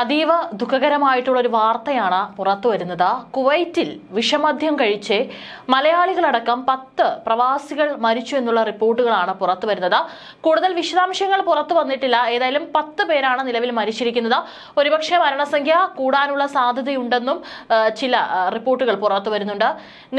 അതീവ ദുഃഖകരമായിട്ടുള്ള ഒരു വാർത്തയാണ് പുറത്തു വരുന്നത്. കുവൈറ്റിൽ വിഷമദ്യം കഴിച്ച് മലയാളികളടക്കം പത്ത് പ്രവാസികൾ മരിച്ചു എന്നുള്ള റിപ്പോർട്ടുകളാണ് പുറത്തു വരുന്നത്. കൂടുതൽ വിശദാംശങ്ങൾ പുറത്തു വന്നിട്ടില്ല. ഏതായാലും പത്ത് പേരാണ് നിലവിൽ മരിച്ചിരിക്കുന്നത്. ഒരുപക്ഷെ മരണസംഖ്യ കൂടാനുള്ള സാധ്യതയുണ്ടെന്നും ചില റിപ്പോർട്ടുകൾ പുറത്തു വരുന്നുണ്ട്.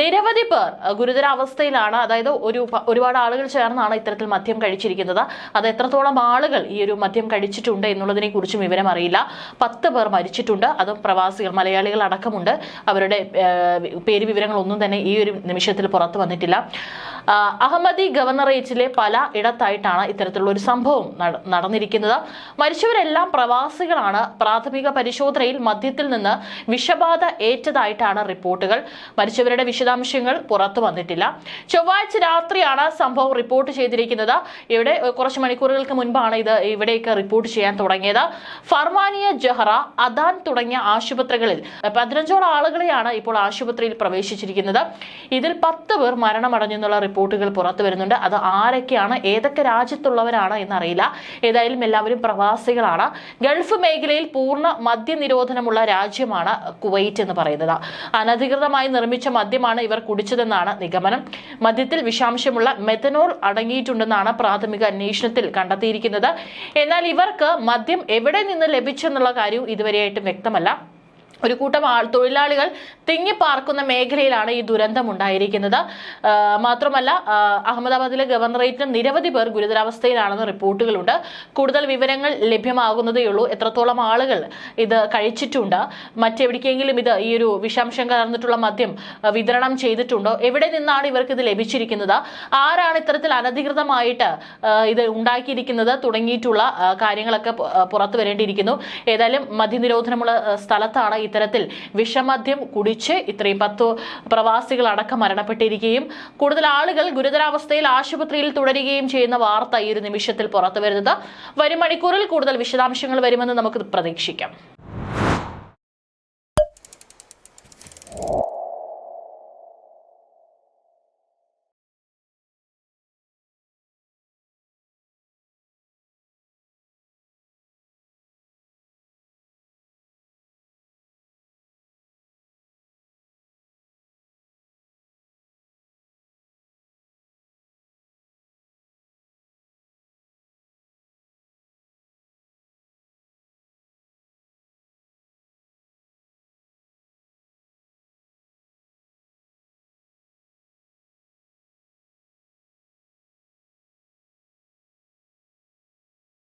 നിരവധി പേർ ഗുരുതരാവസ്ഥയിലാണ്. അതായത് ഒരു ഒരുപാട് ആളുകൾ ചേർന്നാണ് ഇത്തരത്തിൽ മദ്യം കഴിച്ചിരിക്കുന്നത്. അത് എത്രത്തോളം ആളുകൾ ഈ ഒരു മദ്യം കഴിച്ചിട്ടുണ്ട് എന്നുള്ളതിനെ കുറിച്ചും വിവരം അറിയില്ല പത്ത് പേർ മരിച്ചിട്ടുണ്ട്. അതും പ്രവാസികൾ മലയാളികൾ അടക്കമുണ്ട്. അവരുടെ പേര് വിവരങ്ങളൊന്നും തന്നെ ഈ ഒരു നിമിഷത്തിൽ പുറത്തു വന്നിട്ടില്ല. അഹമ്മദി ഗവർണറേറ്റിലെ പല ഇടത്തായിട്ടാണ് ഇത്തരത്തിലുള്ള ഒരു സംഭവം നടന്നിരിക്കുന്നത്. മരിച്ചവരെല്ലാം പ്രവാസികളാണ്. പ്രാഥമിക പരിശോധനയിൽ മദ്യത്തിൽ നിന്ന് വിഷബാധ ഏറ്റതായിട്ടാണ് റിപ്പോർട്ടുകൾ. മരിച്ചവരുടെ വിശദാംശങ്ങൾ പുറത്തു വന്നിട്ടില്ല. ചൊവ്വാഴ്ച രാത്രിയാണ് സംഭവം റിപ്പോർട്ട് ചെയ്തിരിക്കുന്നത്. ഇവിടെ കുറച്ച് മണിക്കൂറുകൾക്ക് മുൻപാണ് ഇത് ഇവിടേക്ക് റിപ്പോർട്ട് ചെയ്യാൻ തുടങ്ങിയത്. ഫർമാനിയ ജഹറ അദാൻ തുടങ്ങിയ ആശുപത്രികളിൽ പതിനഞ്ചോളം ആളുകളെയാണ് ഇപ്പോൾ ആശുപത്രിയിൽ പ്രവേശിച്ചിരിക്കുന്നത്. ഇതിൽ പത്ത് പേർ മരണമടഞ്ഞെന്നുള്ള റിപ്പോർട്ടുകൾ പുറത്തു വരുന്നുണ്ട്. അത് ആരൊക്കെയാണ് ഏതൊക്കെ രാജ്യത്തുള്ളവരാണ് എന്നറിയില്ല. ഏതായാലും എല്ലാവരും പ്രവാസികളാണ്. ഗൾഫ് മേഖലയിൽ പൂർണ മദ്യനിരോധനമുള്ള രാജ്യമാണ് കുവൈറ്റ് എന്ന് പറയുന്നത്. അനധികൃതമായി നിർമ്മിച്ച മദ്യമാണ് ഇവർ കുടിച്ചതെന്നാണ് നിഗമനം. മദ്യത്തിൽ വിഷാംശമുള്ള മെഥനോൾ അടങ്ങിയിട്ടുണ്ടെന്നാണ് പ്രാഥമിക അന്വേഷണത്തിൽ കണ്ടെത്തിയിരിക്കുന്നത്. എന്നാൽ ഇവർക്ക് മദ്യം എവിടെ നിന്ന് ലഭിച്ചെന്നുള്ള കാര്യവും ഇതുവരെയായിട്ടും വ്യക്തമല്ല. ഒരു കൂട്ടം ആൾ തൊഴിലാളികൾ തിങ്ങിപ്പാർക്കുന്ന മേഖലയിലാണ് ഈ ദുരന്തം ഉണ്ടായിരിക്കുന്നത്. മാത്രമല്ല അഹമ്മദാബാദിലെ ഗവർണറേറ്റിന് നിരവധി പേർ ഗുരുതരാവസ്ഥയിലാണെന്ന് റിപ്പോർട്ടുകളുണ്ട്. കൂടുതൽ വിവരങ്ങൾ ലഭ്യമാകുന്നതേ ഉള്ളൂ. എത്രത്തോളം ആളുകൾ ഇത് കഴിച്ചിട്ടുണ്ട്? മറ്റെവിടേക്കെങ്കിലും ഇത് ഈ ഒരു വിഷാംശം കലർന്നിട്ടുള്ള മദ്യം വിതരണം ചെയ്തിട്ടുണ്ടോ? എവിടെ നിന്നാണ് ഇവർക്ക് ഇത് ലഭിച്ചിരിക്കുന്നത്? ആരാണ് ഇത്തരത്തിൽ അനധികൃതമായിട്ട് ഇത് ഉണ്ടാക്കിയിരിക്കുന്നത്? തുടങ്ങിയിട്ടുള്ള കാര്യങ്ങളൊക്കെ പുറത്തു വരേണ്ടിയിരിക്കുന്നു. ഏതായാലും മദ്യനിരോധനമുള്ള സ്ഥലത്താണ് ഇത്തരത്തിൽ വിഷമദ്യം കുടിച്ച് ഇത്രയും പത്ത് പ്രവാസികൾ അടക്കം മരണപ്പെട്ടിരിക്കുകയും കൂടുതൽ ആളുകൾ ഗുരുതരാവസ്ഥയിൽ ആശുപത്രിയിൽ തുടരുകയും ചെയ്യുന്ന വാർത്ത ഈ ഒരു നിമിഷത്തിൽ പുറത്തു വരുന്നത് വരും മണിക്കൂറിൽ കൂടുതൽ വിശദാംശങ്ങൾ വരുമെന്ന് നമുക്ക് പ്രതീക്ഷിക്കാം.